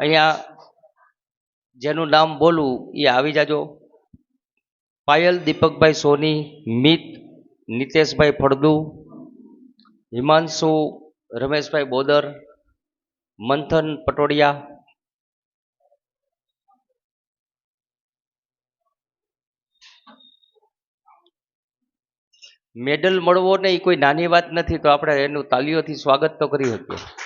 અહીંયા જેનું નામ બોલું એ આવી જાજો. પાયલ દીપકભાઈ સોની, મિત, નિતેશભાઈ ફળદુ, હિમાંશુ, રમેશભાઈ બોદર, મંથન પટોડિયા, મેડલ મળવો ને એ કોઈ નાની વાત નથી, તો આપણે એનું તાલીઓથી સ્વાગત તો કરી શકીએ.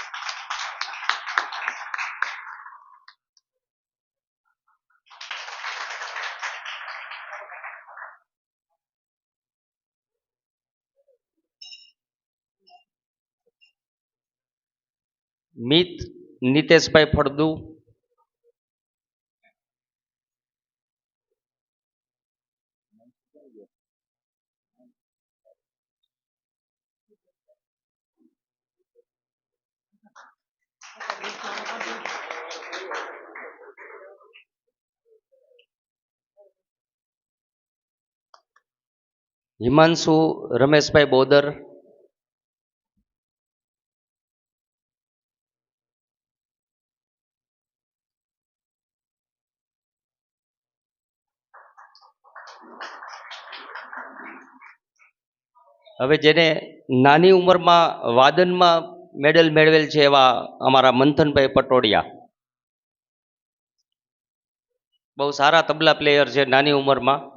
મિત નિતેશભાઈ ફળદુ હિમાંશુ રમેશભાઈ બોદર હવે જેને નાની ઉંમરમાં વાદનમાં મેડલ મેળવેલ છે એવા અમારા મંથનભાઈ પટોડિયા. બહુ સારા તબલા પ્લેયર છે નાની ઉંમરમાં.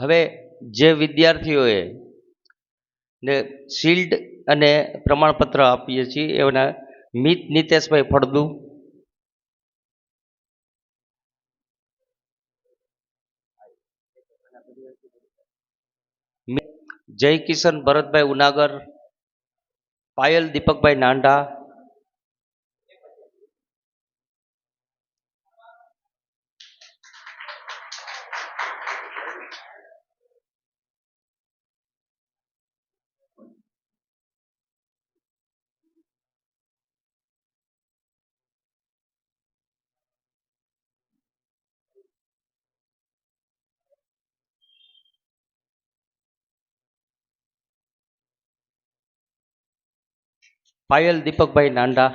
હવે જે વિદ્યાર્થીઓએ ને શિલ્ડ અને પ્રમાણપત્ર આપીએ છીએ, એના મિત નિતેશભાઈ ફળદુ. જય કિશન ભરતભાઈ ઉનાગર, પાયલ દીપકભાઈ નાંડા પાયલ દીપકભાઈ નાંડા.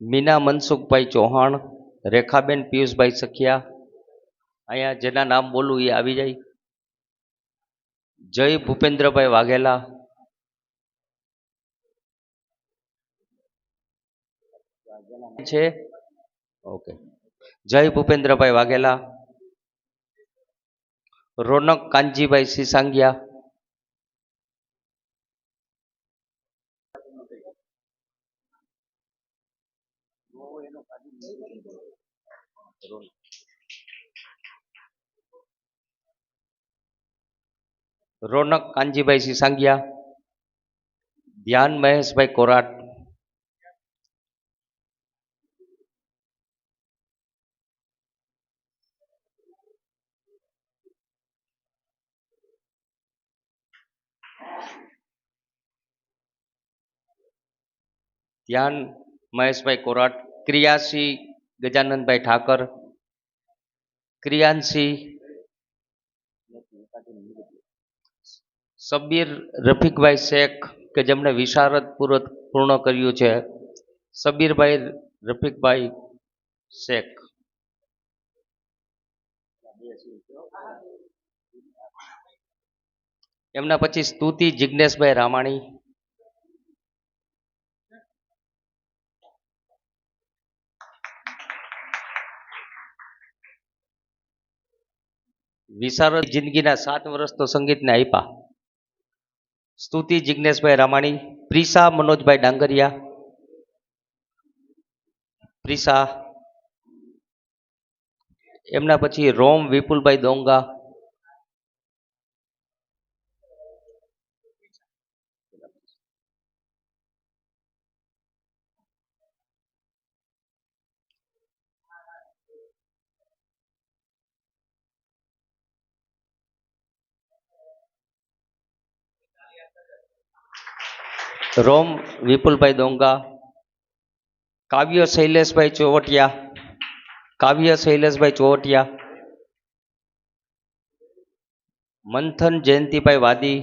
મીના મનસુખભાઈ ચૌહાણ, રેખાબેન પિયુષભાઈ સખિયા. અહીંયા જેના નામ બોલું એ આવી જાય. જય ભૂપેન્દ્રભાઈ વાઘેલા. છે. ઓકે. જય ભૂપેન્દ્રભાઈ વાઘેલા. રોનક કાનજીભાઈ સિસાંગિયા રોનક કાનજીભાઈ સિસાંગિયા ધ્યાન મહેશભાઈ કોરાટ ધ્યાન, મહેશભાઈ કોરાટ ક્રિયાસી ગજાનંદભાઈ ઠાકર, ક્રિયાંશી સબીર રફીકભાઈ શેખ, કે જેમણે વિશારદ પૂર્વક પૂર્ણ કર્યું છે, સબીરભાઈ રફીકભાઈ શેખ. એમના પછી સ્તુતિ જિજ્ઞેશભાઈ રામાણી વિશારદ જિંદગીના સાત વર્ષ તો સંગીતને આપ્યા સ્તુતિ જિજ્ઞેશભાઈ રામાણી, પ્રિસા મનોજભાઈ ડાંગરિયા. પ્રિસા. એમના પછી રોમ વિપુલભાઈ દોંગા. રોમ વિપુલભાઈ દોંગા, કાવ્ય શૈલેષભાઈ ચોવટિયા, કાવ્ય શૈલેષભાઈ ચોવટિયા, મંથન જયંતિભાઈ વાદી.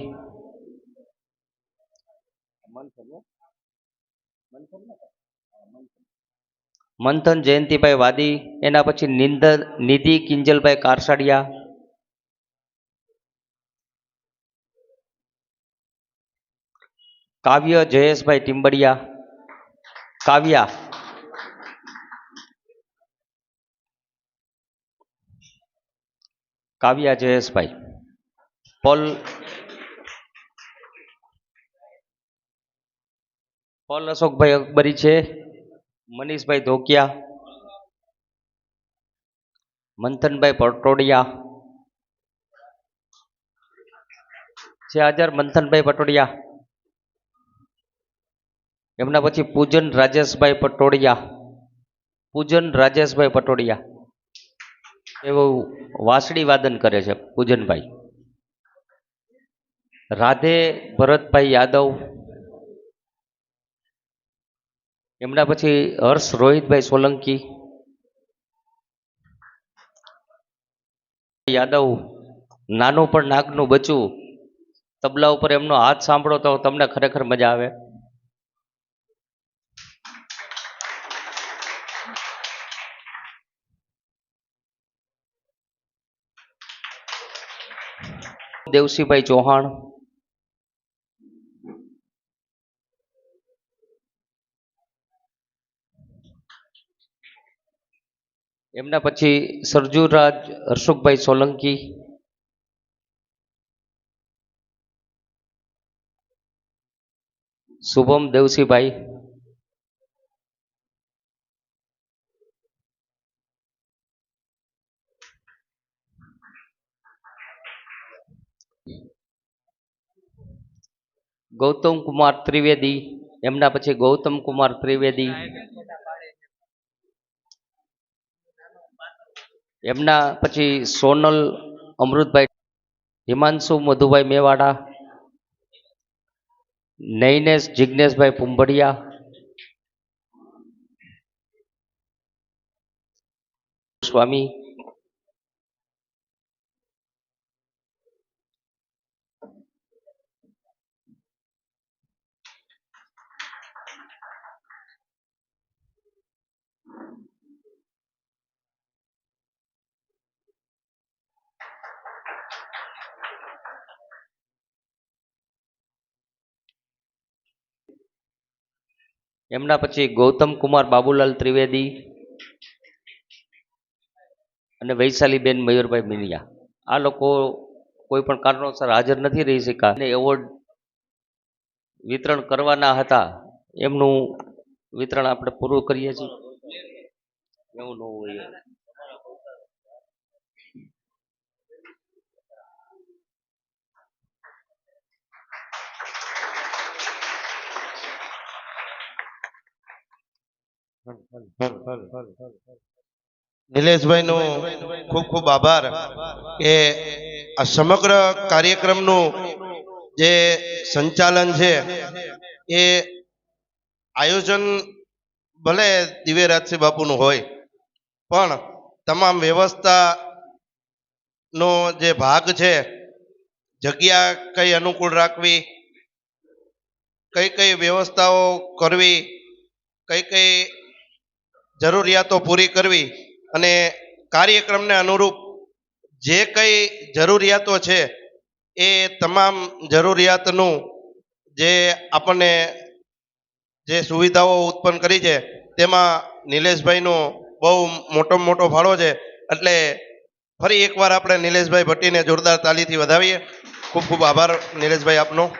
મંથન જયંતિભાઈ વાદી, એના પછી નિંદર, નિધિ કિંજલભાઈ કારસાડિયા કાવ્ય જયેશભાઈ ટીમ્બડિયા કાવ્યા. કાવ્યા જયેશભાઈ. પોલ. પોલ અશોકભાઈ અકબરી છે. મનીષભાઈ ધોકિયા. મંથનભાઈ પટોડિયા. છે હાજર મંથનભાઈ પટોડિયા. એમના પછી પૂજન રાજેશભાઈ પટોડિયા પૂજન રાજેશભાઈ પટોડિયા એવું વાંસળી વાદન કરે છે પૂજનભાઈ. રાધે ભરતભાઈ યાદવ. એમના પછી હર્ષ રોહિતભાઈ સોલંકી. યાદવ, નાનું પણ નાગનું બચું તબલા ઉપર એમનો હાથ સાંભળો તો તમને ખરેખર મજા આવે. દેવસીભાઈ ચૌહાણ. એમના પછી સરજુરાજ હર્ષુકભાઈ સોલંકી. શુભમ દેવસીભાઈ. ગૌતમ કુમાર ત્રિવેદી, એમના પછી ગૌતમ કુમાર ત્રિવેદી. એમના પછી સોનલ અમૃતભાઈ, હિમાંશુ મધુભાઈ મેવાડા, નૈનેશ જિજ્ઞેશભાઈ પુંભડિયા, સ્વામી એમના પછી ગૌતમ કુમાર બાબુલાલ ત્રિવેદી અને વૈશાલીબેન મયુરભાઈ મિનિયા. આ લોકો કોઈ પણ કારણોસર હાજર નથી રહી શક્યા. અને એવોર્ડ વિતરણ કરવાના હતા, એમનું વિતરણ આપણે પૂરું કરીએ છીએ. એવું ન હોય. નિલેશભાઈ નો ખૂબ ખૂબ આભાર કે આ સમગ્ર કાર્યક્રમનું જે સંચાલન છે, એ આયોજન ભલે દિવ્યરાજસિંહ બાપુનું હોય, પણ તમામ વ્યવસ્થા નો જે ભાગ છે, જગ્યા કઈ અનુકૂળ રાખવી, કઈ કઈ વ્યવસ્થાઓ કરવી, કઈ કઈ જરૂરિયાતો પૂરી કરવી અને કાર્યક્રમને અનુરૂપ જે કઈ જરૂરિયાતો છે, એ તમામ જરૂરિયાતનું જે આપણને જે સુવિધાઓ ઉત્પન્ન કરી છે, તેમાં નિલેશભાઈનો બહુ મોટો મોટો ફાળો છે. એટલે ફરી એકવાર આપણે નિલેશભાઈ ભટ્ટીને જોરદાર તાલીથી વધાવીએ. ખૂબ ખૂબ આભાર નિલેશભાઈ આપનો.